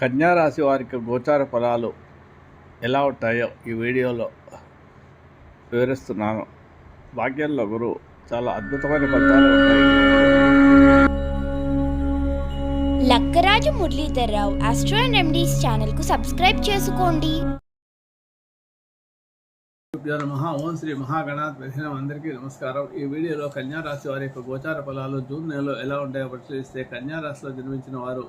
కన్యారాశి వారికి గోచార ఫలాలు ఎలా ఉంటాయో ఈ వీడియోలో వివరిస్తున్నాను. భాగ్యంలో గురువు చాలా అద్భుతమైన ఫలితాలు ఉంటాయి. Lakkaraju Muralidhar Rao astro and remedies ఛానల్కు సబ్స్క్రైబ్ చేసుకోండి. మహా ఓం శ్రీ మహాగణాత్ ప్రధానం అందరికీ నమస్కారం. ఈ వీడియోలో కన్యారాశి వారి యొక్క గోచార ఫలాలు జూన్ నెలలో ఎలా ఉంటాయో పరిశీలిస్తే కన్యారాశిలో జన్మించిన వారు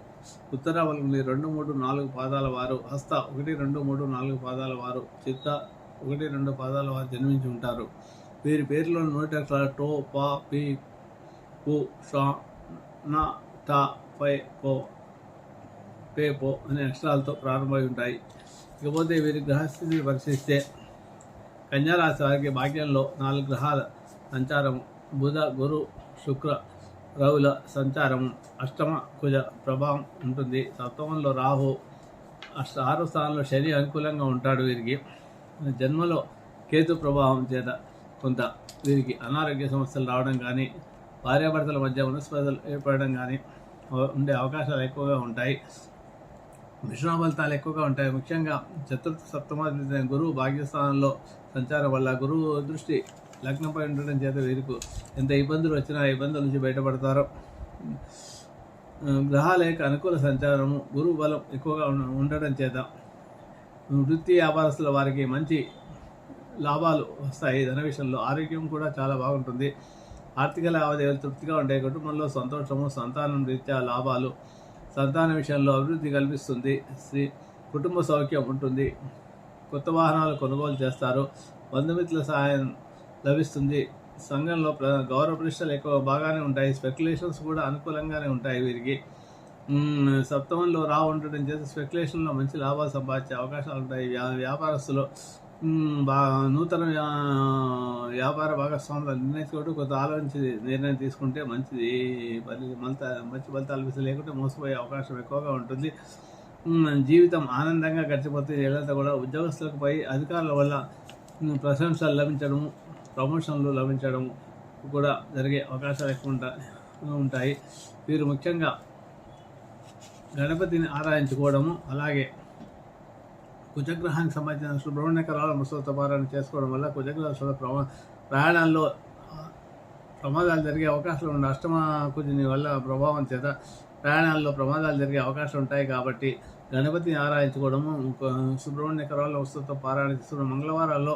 ఉత్తరావళి రెండు మూడు నాలుగు పాదాల వారు హస్త ఒకటి రెండు మూడు నాలుగు పాదాల వారు చిత్త ఒకటి రెండు పాదాల వారు జన్మించి ఉంటారు. వీరి పేరులో నోటి అక్షరాలు టో పా పి పు షా నా టా పై పో పే పో అనే అక్షరాలతో ప్రారంభమై ఉంటాయి. ఇకపోతే వీరి గ్రహస్థితిని పరిశీలిస్తే కన్యారాశి వారికి భాగ్యంలో నాలుగు గ్రహాల సంచారం బుధ గురు శుక్ర రవుల సంచారం అష్టమ కుజ ప్రభావం ఉంటుంది. సప్తమంలో రాహు అష్ట ఆరో స్థానంలో శని అనుకూలంగా ఉంటాడు వీరికి. జన్మలో కేతు ప్రభావం చేత కొంత వీరికి అనారోగ్య సమస్యలు రావడం కానీ భార్యాభర్తల మధ్య మనస్పర్ధలు ఏర్పడడం కానీ ఉండే అవకాశాలు ఎక్కువగా ఉంటాయి. మిశ్రమ ఫలితాలు ఎక్కువగా ఉంటాయి. ముఖ్యంగా చతుర్థ సప్తమాధిపతి గురువు భాగ్యస్థానంలో సంచారం వల్ల గురువు దృష్టి లగ్నంపై ఉండడం చేత వీరికి ఎంత ఇబ్బందులు వచ్చినా ఇబ్బందుల నుంచి బయటపడతారో. గ్రహాల యొక్క అనుకూల సంచారము గురువు బలం ఎక్కువగా ఉండడం చేత వృత్తి వ్యాపారస్తుల వారికి మంచి లాభాలు వస్తాయి. ధన విషయంలో ఆరోగ్యం కూడా చాలా బాగుంటుంది. ఆర్థిక లావాదేవీలు తృప్తిగా ఉండే కుటుంబంలో సంతోషము సంతానం రీత్యా లాభాలు సంతాన విషయంలో అభివృద్ధి కల్పిస్తుంది. స్త్రీ కుటుంబ సౌఖ్యం ఉంటుంది. కొత్త వాహనాలు కొనుగోలు చేస్తారు. బంధుమిత్రుల సహాయం లభిస్తుంది. సంఘంలో గౌరవ ప్రశ్నలు ఎక్కువ బాగానే ఉంటాయి. స్పెక్యులేషన్స్ కూడా అనుకూలంగానే ఉంటాయి వీరికి. సప్తమంలో రా ఉండడం చేత స్పెక్యులేషన్లో మంచి లాభాలు సంపాదించే అవకాశాలు ఉంటాయి. వ్యా వ్యాపారస్తులు నూతన వ్యాపార భాగస్వాములు నిర్ణయించుకుంటూ కొంత ఆలోచించి నిర్ణయం తీసుకుంటే మంచిది. ఫలి మంచి ఫలితాలు లభిస్తాయి లేకుంటే మోసపోయే అవకాశం ఎక్కువగా ఉంటుంది. జీవితం ఆనందంగా గడిచిపోతుంది ఏళ్ళంతా కూడా ఉద్యోగస్తులకు పై అధికారుల వల్ల ప్రశంసలు లభించడము ప్రమోషన్లు లభించడము కూడా జరిగే అవకాశాలు ఎక్కువ ఉంటా ఉంటాయి. వీరు ముఖ్యంగా గణపతిని ఆరాధించుకోవడము అలాగే కుజగ్రహానికి సంబంధించిన సుబ్రహ్మణ్య కరాల ముసలతపారాన్ని చేసుకోవడం వల్ల కుజగ్రహ శుభ ప్రమా ప్రయాణాల్లో ప్రమాదాలు జరిగే అవకాశాలు ఉండే అష్టమ కుజుని వల్ల ప్రభావం చేత ప్రయాణాల్లో ప్రమాదాలు జరిగే అవకాశం ఉంటాయి కాబట్టి గణపతిని ఆరాధించుకోవడము సుబ్రహ్మణ్య కరాల వస్తువుతో పారాయణ మంగళవారాల్లో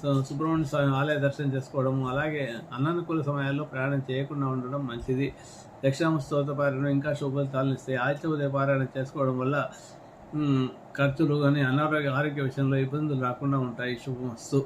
సు- సుబ్రహ్మణ్య స్వామి ఆలయ దర్శనం చేసుకోవడము అలాగే అనానుకూల సమయాల్లో ప్రయాణం చేయకుండా ఉండడం మంచిది. దక్షిణామ స్తోత్ర పారాయణం ఇంకా శుభ ఫలితాలను ఇస్తాయి. ఆదిత్య ఉదయ పారాయణ చేసుకోవడం వల్ల ఖర్చులు కానీ అనారోగ్య ఆరోగ్య విషయంలో ఇబ్బందులు రాకుండా ఉంటాయి. శుభమస్తు.